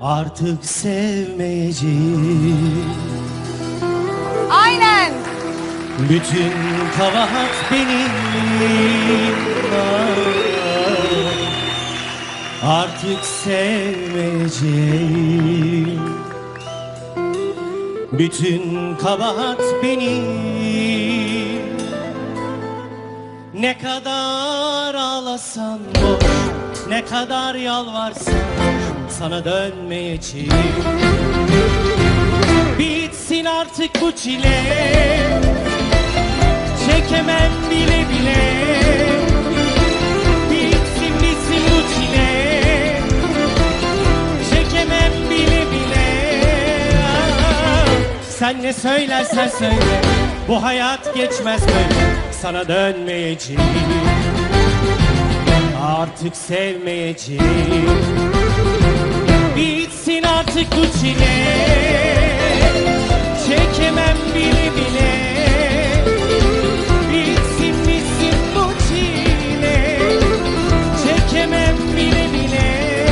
Artık sevmeyeceğim. Aynen. Bütün kabahat benim Artık sevmeyeceğim. Bütün kabahat benim Ne kadar ağlasan boş Ne kadar yalvarsan Sana dönmeyeceğim Bitsin artık bu çile Çekemem bile bile. Bitsin bitsin bu çile Çekemem bile bile. Sen ne söylersen söyle Bu hayat geçmez böyle Sana dönmeyeceğim. Artık sevmeyeceğim. Bitsin artık bu çile. Çekemem bile bile. Bitsin bitsin bu çile. Çekemem bile bile.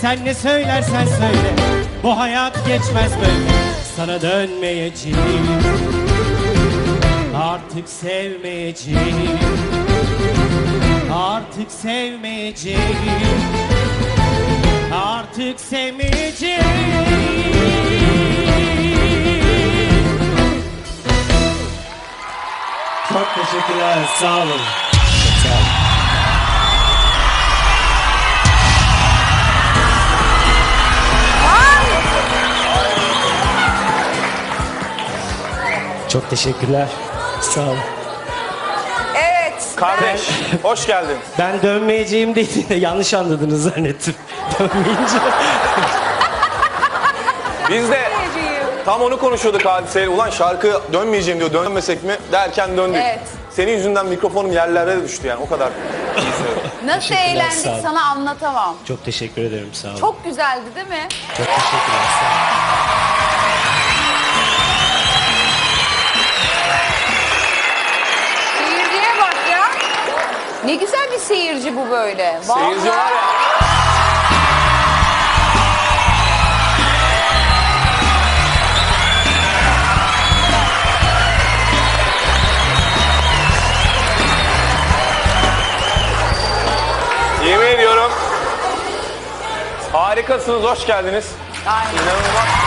Sen ne söylersen söyle. Bu hayat geçmez böyle. Sana dönmeyeceğim Artık sevmeyeceğim Artık sevmeyeceğim Artık sevmeyeceğim Çok teşekkürler, sağ olun. Çok teşekkürler. Sağ olun. Evet. Kardeş, hoş geldin. Ben dönmeyeceğim dediğinde yanlış anladınız zannettim. Dönmeyince. Biz de tam onu konuşuyorduk hadiseyle. Ulan şarkı dönmeyeceğim diyor, dönmesek mi derken döndük. Evet. Senin yüzünden mikrofonum yerlere düştü yani o kadar. Nasıl Teşekkürler, eğlendik sağ olun. sana anlatamam. Çok teşekkür ederim, sağ olun. Çok güzeldi değil mi? Çok teşekkürler, sağ olun. Ne güzel bir seyirci bu böyle. Seyirci var ya. Yemin ediyorum harikasınız, hoş geldiniz. Aynen. İnanılmaz.